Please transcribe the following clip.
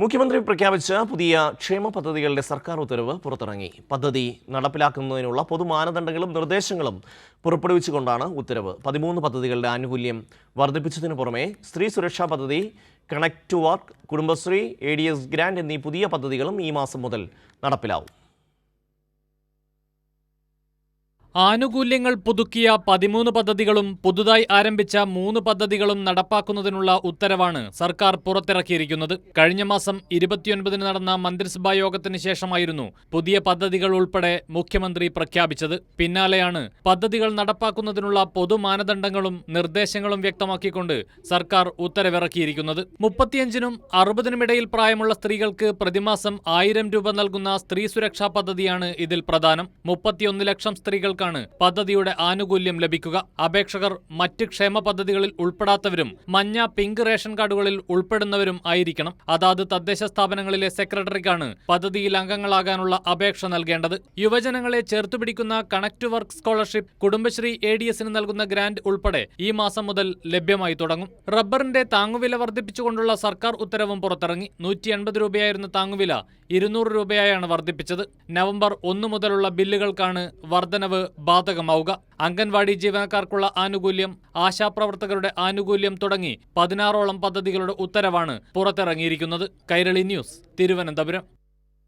മുഖ്യമന്ത്രി പ്രഖ്യാപിച്ച പുതിയ ക്ഷേമ പദ്ധതികളുടെ സർക്കാർ ഉത്തരവ് പുറത്തിറങ്ങി. പദ്ധതി നടപ്പിലാക്കുന്നതിനുള്ള പൊതു മാനദണ്ഡങ്ങളും നിർദ്ദേശങ്ങളും പുറപ്പെടുവിച്ചുകൊണ്ടാണ് ഉത്തരവ്. പതിമൂന്ന് പദ്ധതികളുടെ ആനുകൂല്യം വർദ്ധിപ്പിച്ചതിന് പുറമെ സ്ത്രീ സുരക്ഷാ പദ്ധതി connect to work Kudumbashree A D S grant എന്നീ പുതിയ പദ്ധതികളും ഈ മാസം മുതൽ നടപ്പിലാവും. ആനുകൂല്യങ്ങൾ പുതുക്കിയ പതിമൂന്ന് പദ്ധതികളും പുതുതായി ആരംഭിച്ച മൂന്ന് പദ്ധതികളും നടപ്പാക്കുന്നതിനുള്ള ഉത്തരവാണ് സർക്കാർ പുറത്തിറക്കിയിരിക്കുന്നത്. കഴിഞ്ഞ മാസം ഇരുപത്തിയൊൻപതിന് നടന്ന മന്ത്രിസഭാ യോഗത്തിന് ശേഷമായിരുന്നു പുതിയ പദ്ധതികൾ ഉൾപ്പെടെ മുഖ്യമന്ത്രി പ്രഖ്യാപിച്ചത്. പിന്നാലെയാണ് പദ്ധതികൾ നടപ്പാക്കുന്നതിനുള്ള പൊതു മാനദണ്ഡങ്ങളും നിർദ്ദേശങ്ങളും വ്യക്തമാക്കിക്കൊണ്ട് സർക്കാർ ഉത്തരവിറക്കിയിരിക്കുന്നത്. മുപ്പത്തിയഞ്ചിനും അറുപതിനുമിടയിൽ പ്രായമുള്ള സ്ത്രീകൾക്ക് പ്രതിമാസം ആയിരം രൂപ നൽകുന്ന സ്ത്രീ സുരക്ഷാ പദ്ധതിയാണ് ഇതിൽ പ്രധാനം. മുപ്പത്തിയൊന്ന് ലക്ഷം സ്ത്രീകൾക്കാണ് പദ്ധതിയുടെ ആനുകൂല്യം ലഭിക്കുക. അപേക്ഷകർ മറ്റ് ക്ഷേമ പദ്ധതികളിൽ ഉൾപ്പെടാത്തവരും മഞ്ഞ പിങ്ക് റേഷൻ കാർഡുകളിൽ ഉൾപ്പെടുന്നവരും ആയിരിക്കണം. അതാത് തദ്ദേശ സ്ഥാപനങ്ങളിലെ സെക്രട്ടറിക്കാണ് പദ്ധതിയിൽ അംഗങ്ങളാകാനുള്ള അപേക്ഷ നൽകേണ്ടത്. യുവജനങ്ങളെ ചേർത്തുപിടിക്കുന്ന connect work scholarship Kudumbashree A D എസിന് നൽകുന്ന ഗ്രാന്റ് ഉൾപ്പെടെ ഈ മാസം മുതൽ ലഭ്യമായി തുടങ്ങും. റബ്ബറിന്റെ താങ്ങുവില വർദ്ധിപ്പിച്ചുകൊണ്ടുള്ള സർക്കാർ ഉത്തരവും പുറത്തിറങ്ങി. നൂറ്റി എൺപത് രൂപയായിരുന്ന താങ്ങുവില ഇരുന്നൂറ് രൂപയായാണ് വർദ്ധിപ്പിച്ചത്. നവംബർ ഒന്ന് മുതലുള്ള ബില്ലുകൾക്കാണ് വർധനവ് ബാധകമാവുക. അംഗൻവാടി ജീവനക്കാർക്കുള്ള ആനുകൂല്യം ആശാപ്രവർത്തകരുടെ ആനുകൂല്യം തുടങ്ങി പതിനാറോളം പദ്ധതികളുടെ ഉത്തരവാണ് പുറത്തിറങ്ങിയിരിക്കുന്നത്. കൈരളി ന്യൂസ് തിരുവനന്തപുരം.